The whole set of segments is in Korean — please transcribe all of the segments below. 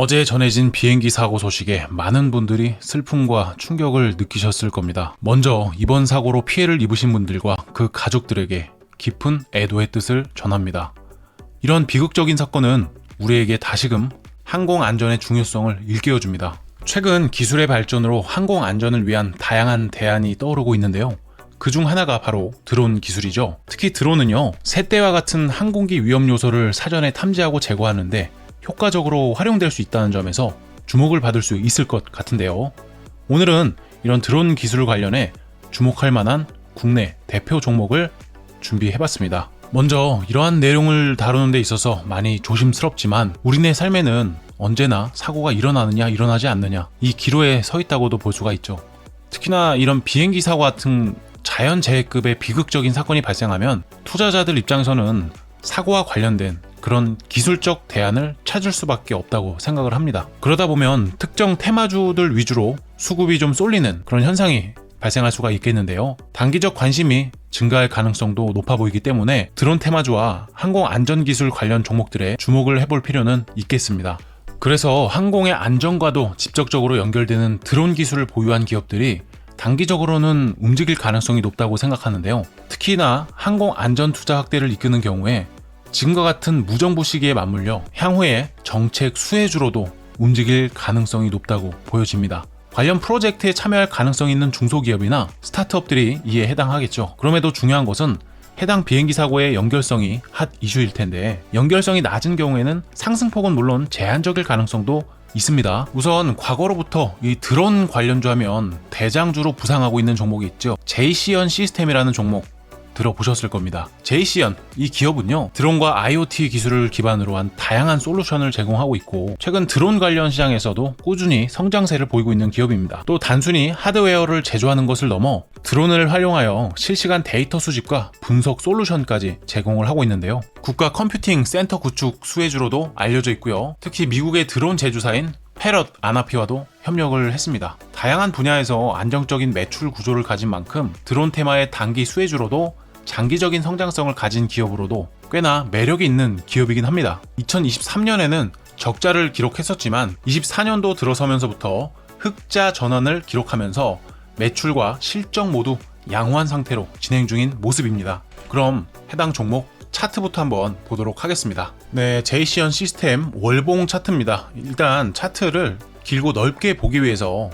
어제 전해진 비행기 사고 소식에 많은 분들이 슬픔과 충격을 느끼셨을 겁니다. 먼저 이번 사고로 피해를 입으신 분들과 그 가족들에게 깊은 애도의 뜻을 전합니다. 이런 비극적인 사건은 우리에게 다시금 항공 안전의 중요성을 일깨워줍니다. 최근 기술의 발전으로 항공 안전을 위한 다양한 대안이 떠오르고 있는데요. 그 중 하나가 바로 드론 기술이죠. 특히 드론은요, 새떼와 같은 항공기 위험 요소를 사전에 탐지하고 제거하는데 효과적으로 활용될 수 있다는 점에서 주목을 받을 수 있을 것 같은데요. 오늘은 이런 드론 기술 관련해 주목할 만한 국내 대표 종목을 준비해봤습니다. 먼저 이러한 내용을 다루는 데 있어서 많이 조심스럽지만 우리네 삶에는 언제나 사고가 일어나느냐 일어나지 않느냐 이 기로에 서 있다고도 볼 수가 있죠. 특히나 이런 비행기 사고 같은 자연재해급의 비극적인 사건이 발생하면 투자자들 입장에서는 사고와 관련된 그런 기술적 대안을 찾을 수밖에 없다고 생각을 합니다. 그러다 보면 특정 테마주들 위주로 수급이 좀 쏠리는 그런 현상이 발생할 수가 있겠는데요. 단기적 관심이 증가할 가능성도 높아 보이기 때문에 드론 테마주와 항공 안전 기술 관련 종목들에 주목을 해볼 필요는 있겠습니다. 그래서 항공의 안전과도 직접적으로 연결되는 드론 기술을 보유한 기업들이 단기적으로는 움직일 가능성이 높다고 생각하는데요. 특히나 항공 안전 투자 확대를 이끄는 경우에 지금과 같은 무정부 시기에 맞물려 향후에 정책 수혜주로도 움직일 가능성이 높다고 보여집니다. 관련 프로젝트에 참여할 가능성이 있는 중소기업이나 스타트업들이 이에 해당하겠죠. 그럼에도 중요한 것은 해당 비행기 사고의 연결성이 핫 이슈일 텐데 연결성이 낮은 경우에는 상승폭은 물론 제한적일 가능성도 있습니다. 우선 과거로부터 이 드론 관련주 하면 대장주로 부상하고 있는 종목이 있죠. JCN 시스템이라는 종목 들어보셨을 겁니다. JCN 이 기업은요 드론과 IoT 기술을 기반으로 한 다양한 솔루션을 제공하고 있고 최근 드론 관련 시장에서도 꾸준히 성장세를 보이고 있는 기업입니다. 또 단순히 하드웨어를 제조하는 것을 넘어 드론을 활용하여 실시간 데이터 수집과 분석 솔루션까지 제공을 하고 있는데요. 국가 컴퓨팅 센터 구축 수혜주로도 알려져 있고요. 특히 미국의 드론 제조사인 패럿 아나피와도 협력을 했습니다. 다양한 분야에서 안정적인 매출 구조를 가진 만큼 드론 테마의 단기 수혜주로도 장기적인 성장성을 가진 기업으로도 꽤나 매력이 있는 기업이긴 합니다. 2023년에는 적자를 기록했었지만 24년도 들어서면서부터 흑자 전환을 기록하면서 매출과 실적 모두 양호한 상태로 진행 중인 모습입니다. 그럼 해당 종목 차트부터 한번 보도록 하겠습니다. 네, 제이시언 시스템 월봉 차트입니다. 일단 차트를 길고 넓게 보기 위해서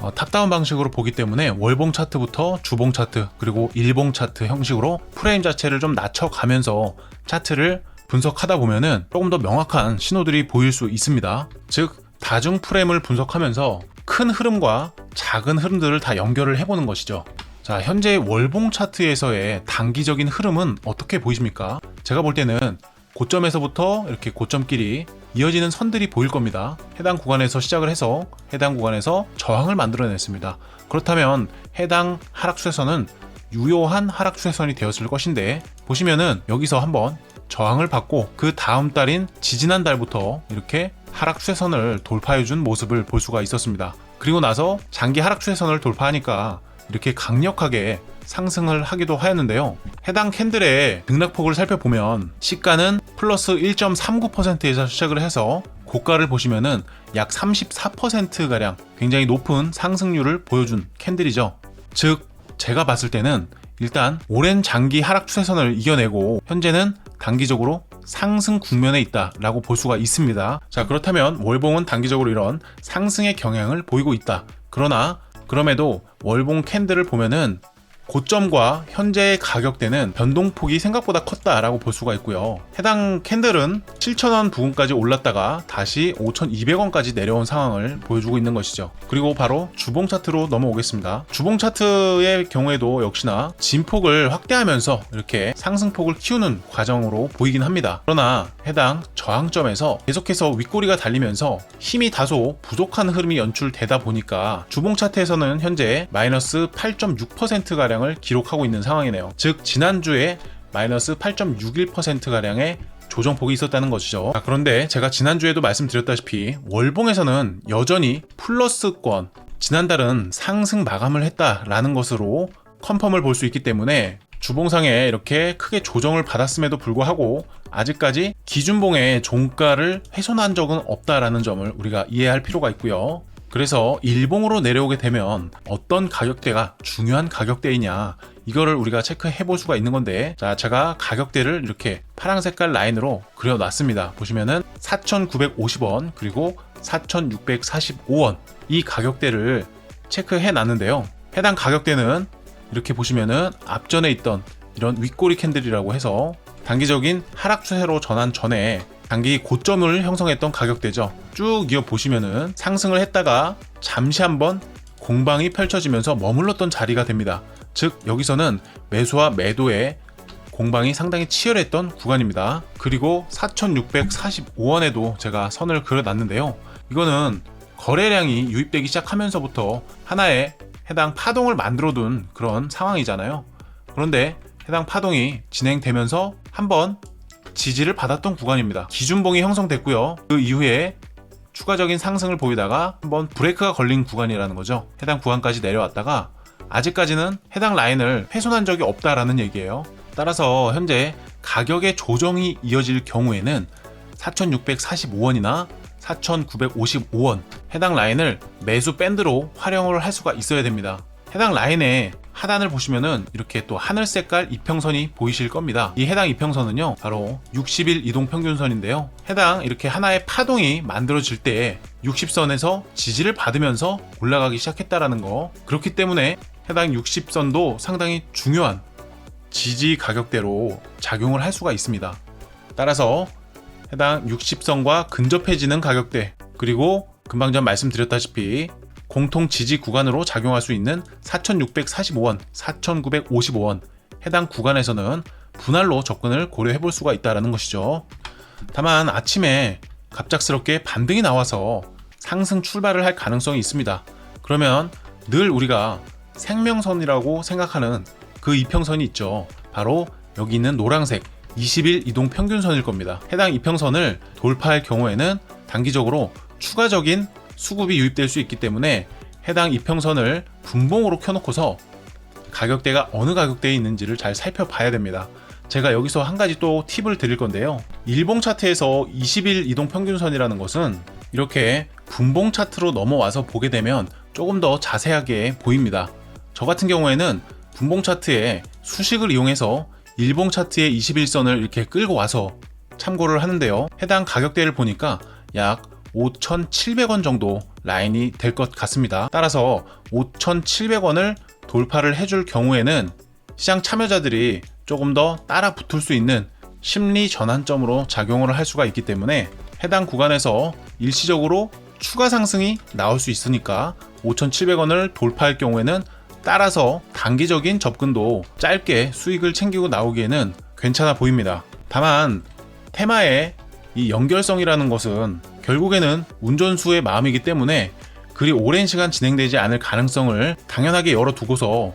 어, 탑다운 방식으로 보기 때문에 월봉 차트부터 주봉 차트 그리고 일봉 차트 형식으로 프레임 자체를 좀 낮춰가면서 차트를 분석하다 보면은 조금 더 명확한 신호들이 보일 수 있습니다. 즉 다중 프레임을 분석하면서 큰 흐름과 작은 흐름들을 다 연결을 해보는 것이죠. 자, 현재 월봉 차트에서의 단기적인 흐름은 어떻게 보이십니까? 제가 볼 때는 고점에서부터 이렇게 고점끼리 이어지는 선들이 보일 겁니다. 해당 구간에서 시작을 해서 해당 구간에서 저항을 만들어냈습니다. 그렇다면 해당 하락 추세선은 유효한 하락 추세선이 되었을 것인데 보시면은 여기서 한번 저항을 받고 그 다음 달인 지지난 달부터 이렇게 하락 추세선을 돌파해준 모습을 볼 수가 있었습니다. 그리고 나서 장기 하락 추세선을 돌파하니까 이렇게 강력하게 상승을 하기도 하였는데요. 해당 캔들의 등락폭을 살펴보면 시가는 플러스 1.39%에서 시작을 해서 고가를 보시면은 약 34%가량 굉장히 높은 상승률을 보여준 캔들이죠. 즉, 제가 봤을 때는 일단 오랜 장기 하락 추세선을 이겨내고 현재는 단기적으로 상승 국면에 있다라고 볼 수가 있습니다. 자, 그렇다면 월봉은 단기적으로 이런 상승의 경향을 보이고 있다. 그러나 그럼에도 월봉 캔들을 보면은 고점과 현재의 가격대는 변동폭이 생각보다 컸다라고 볼 수가 있고요. 해당 캔들은 7,000원 부근까지 올랐다가 다시 5,200원까지 내려온 상황을 보여주고 있는 것이죠. 그리고 바로 주봉 차트로 넘어오겠습니다. 주봉 차트의 경우에도 역시나 진폭을 확대하면서 이렇게 상승폭을 키우는 과정으로 보이긴 합니다. 그러나 해당 저항점에서 계속해서 윗꼬리가 달리면서 힘이 다소 부족한 흐름이 연출되다 보니까 주봉 차트에서는 현재 마이너스 8.6%가량 가량을 기록하고 있는 상황이네요. 즉 지난주에 마이너스 8.61%가량의 조정폭이 있었다는 것이죠. 아, 그런데 제가 지난주에도 말씀드렸다시피 월봉에서는 여전히 플러스권 지난달은 상승 마감을 했다라는 것으로 컨펌을 볼 수 있기 때문에 주봉상에 이렇게 크게 조정을 받았음에도 불구하고 아직까지 기준봉의 종가를 훼손한 적은 없다라는 점을 우리가 이해할 필요가 있고요. 그래서 일봉으로 내려오게 되면 어떤 가격대가 중요한 가격대이냐 이거를 우리가 체크해 볼 수가 있는 건데 자 제가 가격대를 이렇게 파랑 색깔 라인으로 그려 놨습니다. 보시면은 4,950원 그리고 4,645원 이 가격대를 체크해 놨는데요. 해당 가격대는 이렇게 보시면은 앞전에 있던 이런 윗꼬리 캔들이라고 해서 단기적인 하락 추세로 전환 전에 단기 고점을 형성했던 가격대죠. 쭉 이어 보시면은 상승을 했다가 잠시 한번 공방이 펼쳐지면서 머물렀던 자리가 됩니다. 즉 여기서는 매수와 매도의 공방이 상당히 치열했던 구간입니다. 그리고 4,645원에도 제가 선을 그려놨는데요. 이거는 거래량이 유입되기 시작하면서부터 하나의 해당 파동을 만들어 둔 그런 상황이잖아요. 그런데 해당 파동이 진행되면서 한번 지지를 받았던 구간입니다. 기준봉이 형성됐고요. 그 이후에 추가적인 상승을 보이다가 한번 브레이크가 걸린 구간이라는 거죠. 해당 구간까지 내려왔다가 아직까지는 해당 라인을 훼손한 적이 없다라는 얘기예요. 따라서 현재 가격의 조정이 이어질 경우에는 4,645원이나 4,955원 해당 라인을 매수 밴드로 활용을 할 수가 있어야 됩니다. 해당 라인에 하단을 보시면은 이렇게 또 하늘 색깔 이평선이 보이실 겁니다. 이 해당 이평선은요, 바로 60일 이동 평균선인데요. 해당 이렇게 하나의 파동이 만들어질 때 60선에서 지지를 받으면서 올라가기 시작했다라는 거. 그렇기 때문에 해당 60선도 상당히 중요한 지지 가격대로 작용을 할 수가 있습니다. 따라서 해당 60선과 근접해지는 가격대 그리고 금방 전 말씀드렸다시피 공통 지지 구간으로 작용할 수 있는 4,645원, 4,955원 해당 구간에서는 분할로 접근을 고려해 볼 수가 있다는 것이죠. 다만 아침에 갑작스럽게 반등이 나와서 상승 출발을 할 가능성이 있습니다. 그러면 늘 우리가 생명선이라고 생각하는 그 이평선이 있죠. 바로 여기 있는 노란색 20일 이동 평균선일 겁니다. 해당 이평선을 돌파할 경우에는 단기적으로 추가적인 수급이 유입될 수 있기 때문에 해당 이평선을 분봉으로 켜놓고서 가격대가 어느 가격대에 있는지를 잘 살펴봐야 됩니다. 제가 여기서 한 가지 또 팁을 드릴 건데요. 일봉 차트에서 20일 이동 평균선이라는 것은 이렇게 분봉 차트로 넘어와서 보게 되면 조금 더 자세하게 보입니다. 저 같은 경우에는 분봉 차트에 수식을 이용해서 일봉 차트의 21선을 이렇게 끌고 와서 참고를 하는데요. 해당 가격대를 보니까 약 5,700원 정도 라인이 될 것 같습니다. 따라서 5,700원을 돌파를 해줄 경우에는 시장 참여자들이 조금 더 따라 붙을 수 있는 심리 전환점으로 작용을 할 수가 있기 때문에 해당 구간에서 일시적으로 추가 상승이 나올 수 있으니까 5,700원을 돌파할 경우에는 따라서 단기적인 접근도 짧게 수익을 챙기고 나오기에는 괜찮아 보입니다. 다만 테마의 이 연결성이라는 것은 결국에는 운전수의 마음이기 때문에 그리 오랜 시간 진행되지 않을 가능성을 당연하게 열어두고서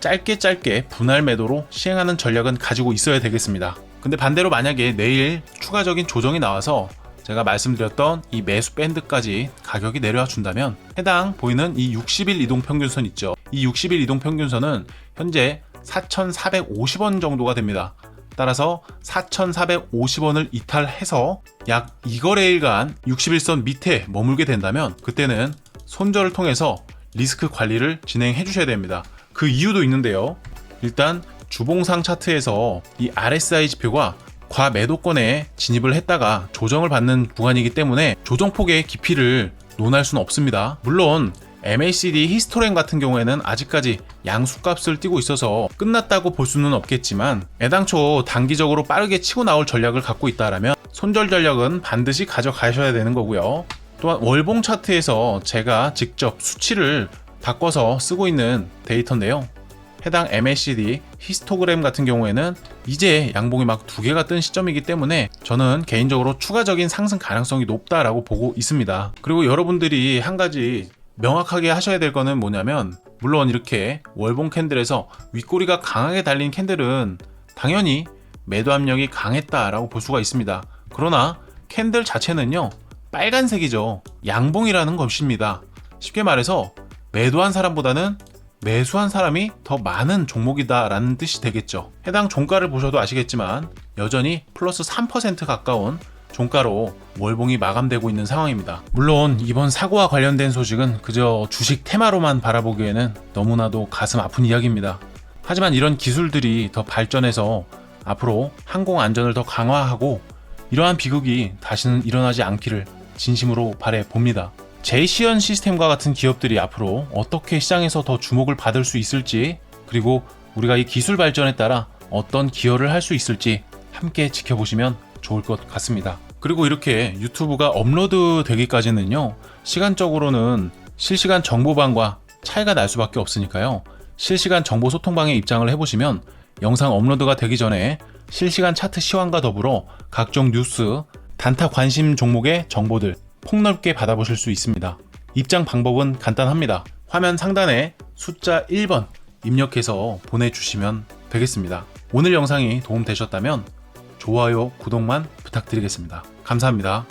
짧게 짧게 분할 매도로 시행하는 전략은 가지고 있어야 되겠습니다. 근데 반대로 만약에 내일 추가적인 조정이 나와서 제가 말씀드렸던 이 매수 밴드까지 가격이 내려와 준다면 해당 보이는 이 60일 이동 평균선 있죠. 이 60일 이동 평균선은 현재 4,450원 정도가 됩니다. 따라서 4,450원을 이탈해서 약 2거래일간 61선 밑에 머물게 된다면 그때는 손절을 통해서 리스크 관리를 진행해 주셔야 됩니다. 그 이유도 있는데요. 일단 주봉상 차트에서 이 RSI 지표가 과매도권에 진입을 했다가 조정을 받는 구간이기 때문에 조정폭의 깊이를 논할 수는 없습니다. 물론 MACD 히스토렌 같은 경우에는 아직까지 양수값을 띄고 있어서 끝났다고 볼 수는 없겠지만 애당초 단기적으로 빠르게 치고 나올 전략을 갖고 있다라면 손절 전략은 반드시 가져가셔야 되는 거고요. 또한 월봉 차트에서 제가 직접 수치를 바꿔서 쓰고 있는 데이터인데요. 해당 MACD 히스토그램 같은 경우에는 이제 양봉이 막 두 개가 뜬 시점이기 때문에 저는 개인적으로 추가적인 상승 가능성이 높다라고 보고 있습니다. 그리고 여러분들이 한 가지 명확하게 하셔야 될 거는 뭐냐면 물론 이렇게 월봉 캔들에서 윗꼬리가 강하게 달린 캔들은 당연히 매도 압력이 강했다라고 볼 수가 있습니다. 그러나 캔들 자체는요 빨간색이죠. 양봉이라는 것입니다. 쉽게 말해서 매도한 사람보다는 매수한 사람이 더 많은 종목이다라는 뜻이 되겠죠. 해당 종가를 보셔도 아시겠지만 여전히 플러스 3% 가까운 종가로 월봉이 마감되고 있는 상황입니다. 물론 이번 사고와 관련된 소식은 그저 주식 테마로만 바라보기에는 너무나도 가슴 아픈 이야기입니다. 하지만 이런 기술들이 더 발전해서 앞으로 항공 안전을 더 강화하고 이러한 비극이 다시는 일어나지 않기를 진심으로 바래 봅니다. 제이시언 시스템과 같은 기업들이 앞으로 어떻게 시장에서 더 주목을 받을 수 있을지 그리고 우리가 이 기술 발전에 따라 어떤 기여를 할 수 있을지 함께 지켜보시면 좋을 것 같습니다. 그리고 이렇게 유튜브가 업로드 되기까지는요, 시간적으로는 실시간 정보방과 차이가 날 수밖에 없으니까요, 실시간 정보 소통방에 입장을 해보시면 영상 업로드가 되기 전에 실시간 차트 시황과 더불어 각종 뉴스, 단타 관심 종목의 정보들 폭넓게 받아보실 수 있습니다. 입장 방법은 간단합니다. 화면 상단에 숫자 1번 입력해서 보내주시면 되겠습니다. 오늘 영상이 도움되셨다면 좋아요, 구독만 부탁드리겠습니다. 감사합니다.